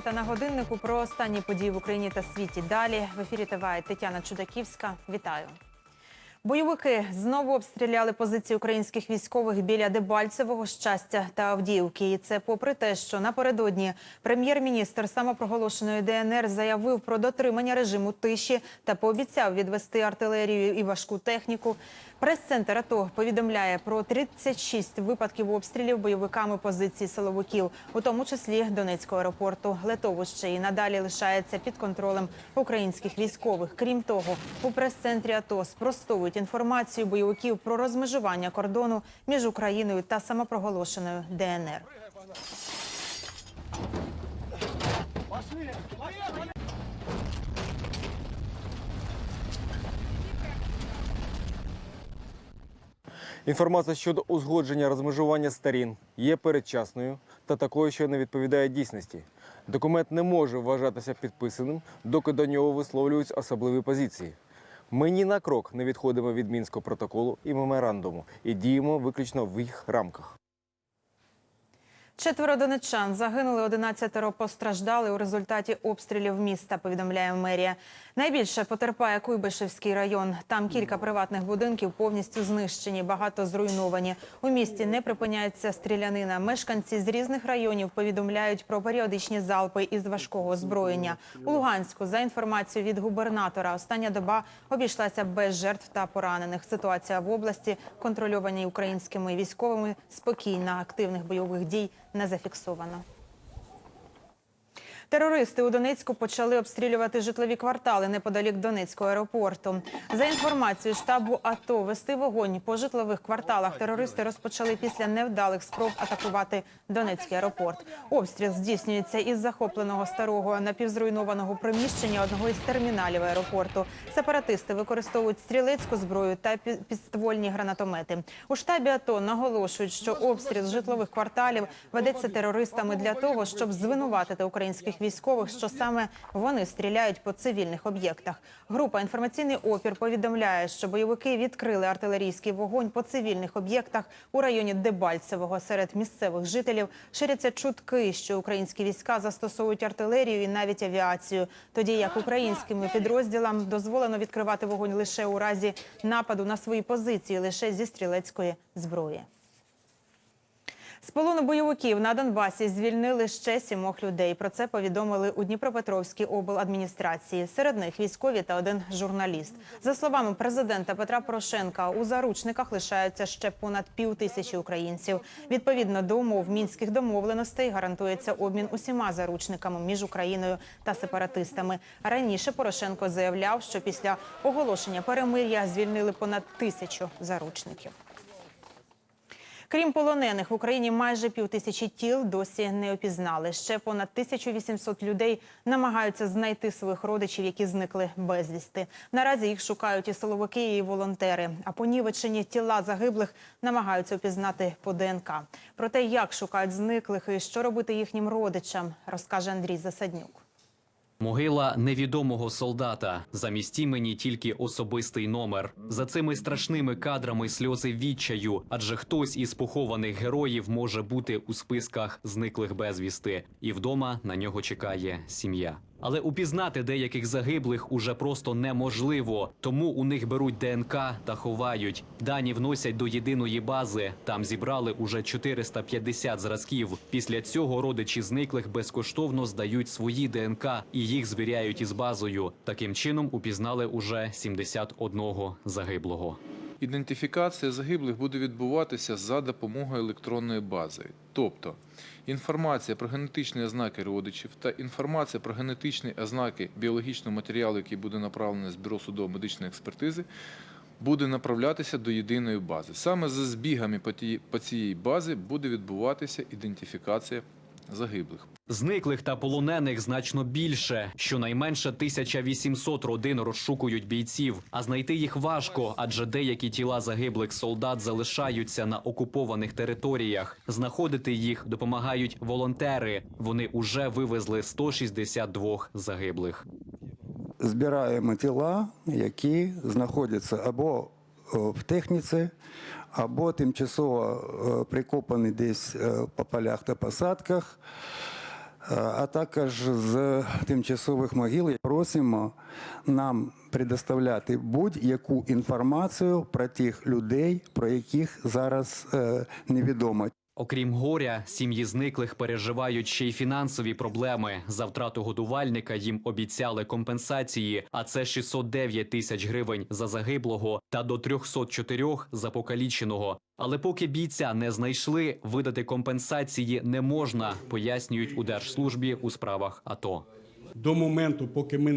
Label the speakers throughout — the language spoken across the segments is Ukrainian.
Speaker 1: 11 на годиннику про останні події в Україні та світі. Далі в ефірі ТВА Тетяна Чудаківська. Вітаю. Бойовики знову обстріляли позиції українських військових біля Дебальцевого, щастя та Авдіївки. І це попри те, що напередодні прем'єр-міністр самопроголошеної ДНР заявив про дотримання режиму тиші та пообіцяв відвести артилерію і важку техніку. Прес-центр АТО повідомляє про 36 випадків обстрілів бойовиками позицій силовиків, у тому числі Донецького аеропорту. Летовище і надалі лишається під контролем українських військових. Крім того, у прес-центрі АТО спростовують інформацію бойовиків про розмежування кордону між Україною та самопроголошеною ДНР.
Speaker 2: Інформація щодо узгодження розмежування сторін є передчасною та такою, що не відповідає дійсності. Документ не може вважатися підписаним, доки до нього висловлюються особливі позиції. Ми ні на крок не відходимо від мінського протоколу і меморандуму і діємо виключно в їх рамках.
Speaker 1: Четверо донеччан загинули, 11 постраждали у результаті обстрілів міста. Повідомляє мерія. Найбільше потерпає Куйбишевський район. Там кілька приватних будинків повністю знищені, багато зруйновані. У місті не припиняється стрілянина. Мешканці з різних районів повідомляють про періодичні залпи із важкого озброєння. У Луганську, за інформацією від губернатора, остання доба обійшлася без жертв та поранених. Ситуація в області, контрольованій українськими військовими, спокійна. Активних бойових дій не зафіксовано. Терористи у Донецьку почали обстрілювати житлові квартали неподалік Донецького аеропорту. За інформацією штабу АТО, вести вогонь по житлових кварталах терористи розпочали після невдалих спроб атакувати Донецький аеропорт. Обстріл здійснюється із захопленого старого напівзруйнованого приміщення одного із терміналів аеропорту. Сепаратисти використовують стрілецьку зброю та пі- підствольні гранатомети. У штабі АТО наголошують, що обстріл житлових кварталів ведеться терористами для того, щоб звинуватити українських військових, що саме вони стріляють по цивільних об'єктах. Група інформаційний опір повідомляє, що бойовики відкрили артилерійський вогонь по цивільних об'єктах у районі Дебальцевого. Серед місцевих жителів ширяться чутки, що українські війська застосовують артилерію і навіть авіацію, тоді як українським підрозділам дозволено відкривати вогонь лише у разі нападу на свої позиції, лише зі стрілецької зброї. З полону бойовиків на Донбасі звільнили ще сімох людей. Про це повідомили у Дніпропетровській обладміністрації. Серед них військові та один журналіст. За словами президента Петра Порошенка, у заручниках лишаються ще понад пів тисячі українців. Відповідно до умов мінських домовленостей гарантується обмін усіма заручниками між Україною та сепаратистами. Раніше Порошенко заявляв, що після оголошення перемир'я звільнили понад тисячу заручників. Крім полонених, в Україні майже півтисячі тіл досі не опізнали. Ще понад 1800 людей намагаються знайти своїх родичів, які зникли безвісти. Наразі їх шукають і силовики, і волонтери. А понівечені тіла загиблих намагаються опізнати по ДНК. Про те, як шукають зниклих і що робити їхнім родичам, розкаже Андрій Засаднюк.
Speaker 3: Могила невідомого солдата. Замість імені тільки особистий номер. За цими страшними кадрами сльози відчаю, адже хтось із похованих героїв може бути у списках зниклих безвісти, і вдома на нього чекає сім'я. Але упізнати деяких загиблих уже просто неможливо, тому у них беруть ДНК та ховають. Дані вносять до єдиної бази. Там зібрали уже 450 зразків. Після цього родичі зниклих безкоштовно здають свої ДНК і їх звіряють із базою. Таким чином упізнали уже 71 загиблого.
Speaker 4: Ідентифікація загиблих буде відбуватися за допомогою електронної бази. Тобто інформація про генетичні ознаки родичів та інформація про генетичні ознаки біологічного матеріалу, який буде направлений з бюро судово-медичної експертизи, буде направлятися до єдиної бази. Саме за збігами по цій базі буде відбуватися ідентифікація загиблих.
Speaker 3: Зниклих та полонених значно більше. Щонайменше 1800 родин розшукують бійців, а знайти їх важко, адже деякі тіла загиблих солдат залишаються на окупованих територіях. Знаходити їх допомагають волонтери. Вони уже вивезли 162 загиблих.
Speaker 5: збираємо тіла, які знаходяться або в техніці, або тимчасово прикопаний прикопані десь е, по полях та посадках. а також з тимчасових могил просимо нам предоставляти будь-яку інформацію про тих людей, про яких зараз е, невідомо.
Speaker 3: Окрім горя, сім'ї зниклих переживають ще й фінансові проблеми. За втрату годувальника їм обіцяли компенсації, а це 609 тисяч гривень за загиблого та до 304 за покаліченого. Але поки бійця не знайшли, видати компенсації не можна, пояснюють у держслужбі у справах АТО.
Speaker 6: До моменту, поки ми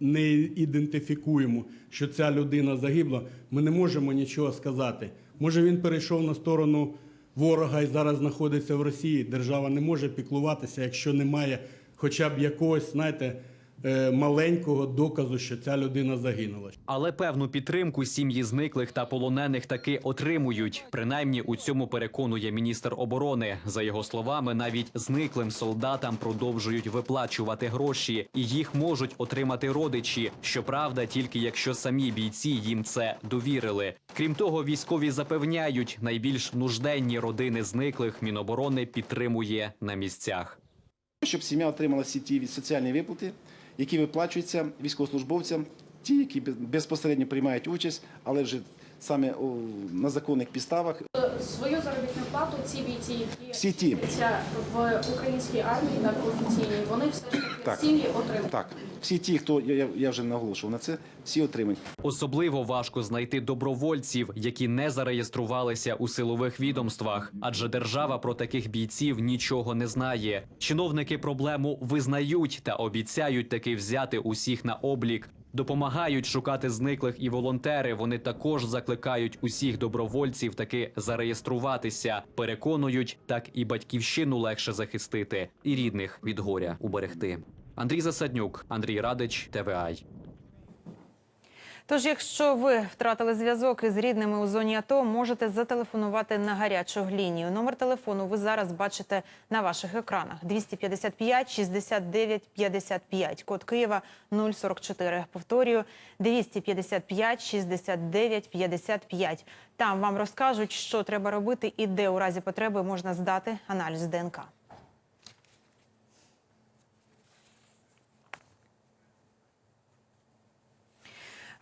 Speaker 6: не ідентифікуємо, що ця людина загибла, ми не можемо нічого сказати. Може, він перейшов на сторону ворога і зараз знаходиться в Росії. Держава не може піклуватися, якщо немає хоча б якогось, знаєте, маленького доказу, що ця людина загинула.
Speaker 3: Але певну підтримку сім'ї зниклих та полонених таки отримують. Принаймні у цьому переконує міністр оборони. За його словами, навіть зниклим солдатам продовжують виплачувати гроші, і їх можуть отримати родичі. Щоправда, тільки якщо самі бійці їм це довірили. Крім того, військові запевняють, найбільш нужденні родини зниклих Міноборони підтримує на місцях.
Speaker 7: щоб сім'я отримала всі ті соціальні виплати, які виплачуються військовослужбовцям, ті, які безпосередньо приймають участь, але вже саме на законних підставах.
Speaker 8: Свою заробітну плату ці бійці, які
Speaker 7: Всі ті.
Speaker 8: в українській армії, на офіційній, вони все ж
Speaker 7: Так.
Speaker 8: сім'ї отримують.
Speaker 7: Так, всі ті, хто я, я- я вже наголошував на це, всі отримають.
Speaker 3: Особливо важко знайти добровольців, які не зареєструвалися у силових відомствах, адже держава про таких бійців нічого не знає. Чиновники проблему визнають та обіцяють таки взяти усіх на облік. Допомагають шукати зниклих і волонтери. Вони також закликають усіх добровольців таки зареєструватися. Переконують, так і батьківщину легше захистити, і рідних від горя уберегти. Андрій Засаднюк, Андрій Радич, ТВАЙ.
Speaker 1: Тож, якщо ви втратили зв'язок із рідними у зоні АТО, можете зателефонувати на гарячу лінію. Номер телефону ви зараз бачите на ваших екранах: 255 69 55, код Києва 044. Повторюю, 255 69 55. Там вам розкажуть, що треба робити і де у разі потреби можна здати аналіз ДНК.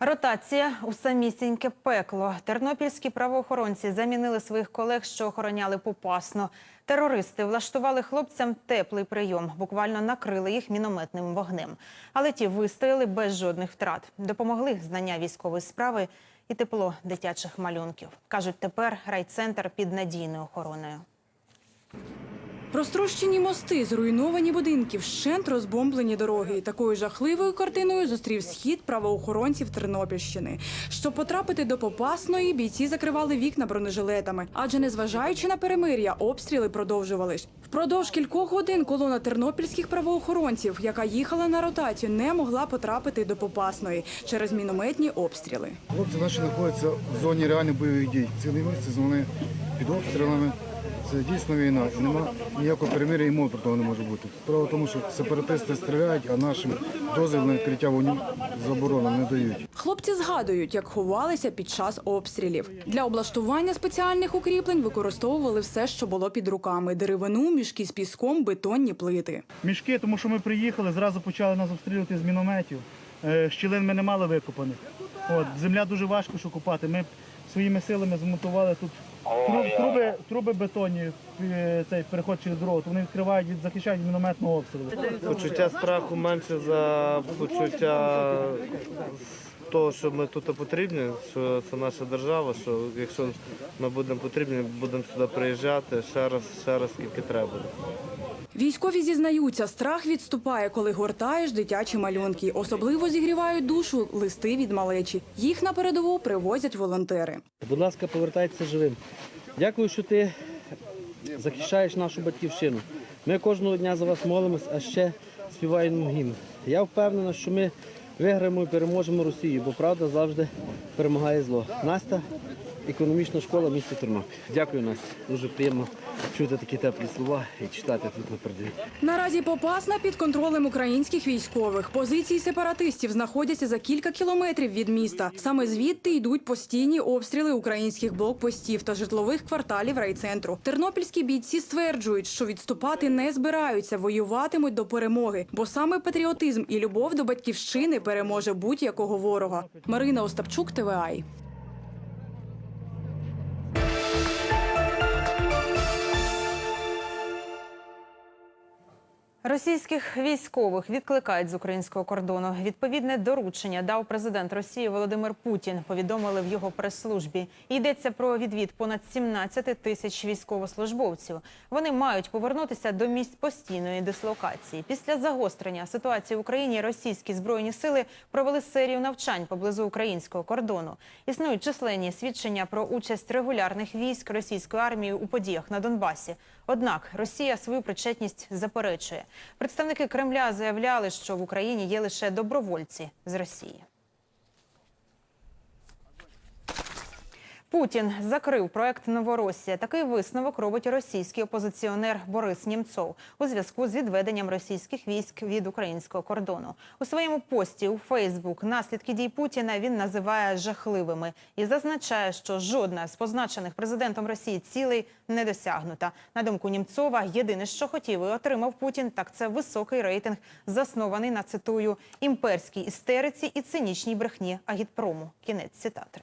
Speaker 1: Ротація у самісіньке пекло. Тернопільські правоохоронці замінили своїх колег, що охороняли попасно. Терористи влаштували хлопцям теплий прийом, буквально накрили їх мінометним вогнем. Але ті вистояли без жодних втрат. Допомогли знання військової справи і тепло дитячих малюнків. кажуть, тепер райцентр під надійною охороною.
Speaker 9: Розтрощені мости, зруйновані будинки, вщент розбомблені дороги. Такою жахливою картиною зустрів схід правоохоронців Тернопільщини. Щоб потрапити до Попасної, бійці закривали вікна бронежилетами, адже незважаючи на перемир'я, обстріли продовжувались. Впродовж кількох годин колона тернопільських правоохоронців, яка їхала на ротацію, не могла потрапити до Попасної через мінометні обстріли.
Speaker 10: Хлопці наші знаходяться в зоні реальних бойових дій. Цілий місяць вони під обстрілами. Це дійсно війна. І нема ніякого перемир'я і мови про того не може бути. Справа в тому, що сепаратисти стріляють, а нашим дозвіл на відкриття вогню заборонено не дають.
Speaker 9: Хлопці згадують, як ховалися під час обстрілів. Для облаштування спеціальних укріплень використовували все, що було під руками: деревину, мішки з піском, бетонні плити.
Speaker 11: мішки, тому що ми приїхали, зразу почали нас обстрілювати з мінометів. Е, Щілин ми не мали викопаних. От, земля дуже важко що купати. Ми своїми силами змонтували тут труб- труби, труби бетонні, е, цей переход через дорогу, то вони відкривають і захищають від мінометного обстрілу.
Speaker 12: Почуття страху менше за почуття того, що ми тут потрібні, що це наша держава, що якщо ми будемо потрібні, будемо сюди приїжджати ще раз, ще раз, скільки треба.
Speaker 9: Військові зізнаються, страх відступає, коли гортаєш дитячі малюнки. Особливо зігрівають душу листи від малечі. Їх на передову привозять волонтери.
Speaker 12: Будь ласка, повертайтеся живим. Дякую, що ти захищаєш нашу батьківщину. Ми кожного дня за вас молимось, а ще співаємо гімн. Я впевнена, що ми виграємо і переможемо Росію, бо правда завжди перемагає зло. Настя,
Speaker 13: економічна школа міста Тернопіль. Дякую, Настя. Дуже приємно чути такі теплі слова і читати тут на передовій.
Speaker 9: Наразі Попасна під контролем українських військових. Позиції сепаратистів знаходяться за кілька кілометрів від міста. Саме звідти йдуть постійні обстріли українських блокпостів та житлових кварталів райцентру. Тернопільські бійці стверджують, що відступати не збираються, воюватимуть до перемоги, бо саме патріотизм і любов до батьківщини переможе будь-якого ворога. Марина Остапчук, ТВАЙ.
Speaker 1: Російських військових відкликають з українського кордону. Відповідне доручення дав президент Росії Володимир Путін. Повідомили в його прес-службі. Йдеться про відвід понад 17 тисяч військовослужбовців. Вони мають повернутися до місць постійної дислокації. Після загострення ситуації в Україні російські збройні сили провели серію навчань поблизу українського кордону. Існують численні свідчення про участь регулярних військ російської армії у подіях на Донбасі. Однак Росія свою причетність заперечує. Представники Кремля заявляли, що в Україні є лише добровольці з Росії. Путін закрив проект Новоросія. Такий висновок робить російський опозиціонер Борис Німцов у зв'язку з відведенням російських військ від українського кордону. У своєму пості у Фейсбук наслідки дій Путіна він називає жахливими і зазначає, що жодна з позначених президентом Росії цілей не досягнута. На думку Німцова, єдине, що хотів і отримав Путін, так це високий рейтинг, заснований на цитую імперській істериці і цинічній брехні агітпрому. Кінець цитати.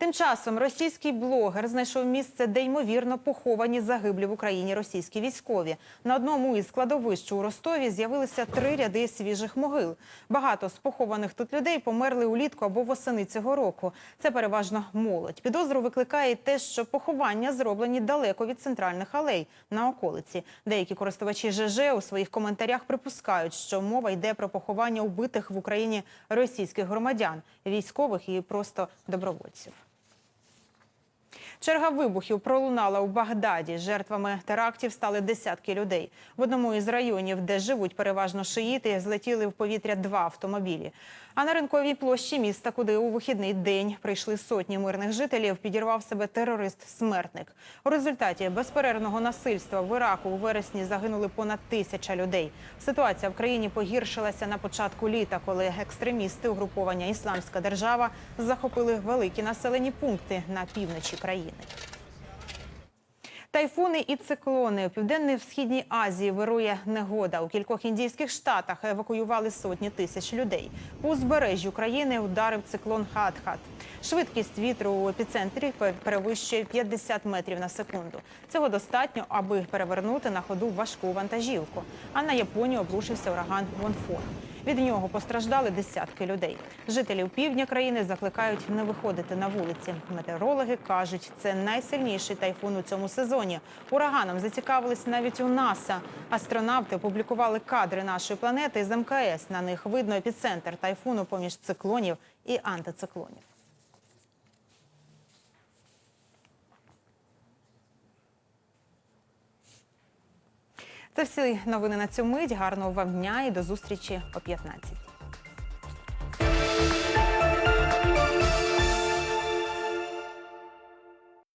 Speaker 1: Тим часом російський блогер знайшов місце, де ймовірно поховані загиблі в Україні російські військові. На одному із складовищ у Ростові з'явилися три ряди свіжих могил. Багато з похованих тут людей померли улітку або восени цього року. Це переважно молодь. Підозру викликає те, що поховання зроблені далеко від центральних алей на околиці. Деякі користувачі ЖЖ у своїх коментарях припускають, що мова йде про поховання убитих в Україні російських громадян, військових і просто добровольців. Черга вибухів пролунала у Багдаді. Жертвами терактів стали десятки людей. В одному із районів, де живуть переважно шиїти, злетіли в повітря два автомобілі. А на ринковій площі міста, куди у вихідний день прийшли сотні мирних жителів, підірвав себе терорист-смертник. У результаті безперервного насильства в Іраку у вересні загинули понад тисяча людей. Ситуація в країні погіршилася на початку літа, коли екстремісти угруповання Ісламська держава захопили великі населені пункти на півночі країни. Тайфуни і циклони у південній східній Азії вирує негода. У кількох індійських штатах евакуювали сотні тисяч людей. По узбережжю країни ударив циклон Хатхат. Швидкість вітру у епіцентрі перевищує 50 метрів на секунду. Цього достатньо, аби перевернути на ходу важку вантажівку. А на Японію обрушився ураган Вонфон. Від нього постраждали десятки людей. Жителів півдня країни закликають не виходити на вулиці. Метеорологи кажуть, це найсильніший тайфун у цьому сезоні. Ураганом зацікавились навіть у НАСА. Астронавти опублікували кадри нашої планети з МКС. На них видно епіцентр тайфуну поміж циклонів і антициклонів. Це всі новини на цю мить. Гарного вам дня і до зустрічі о 15.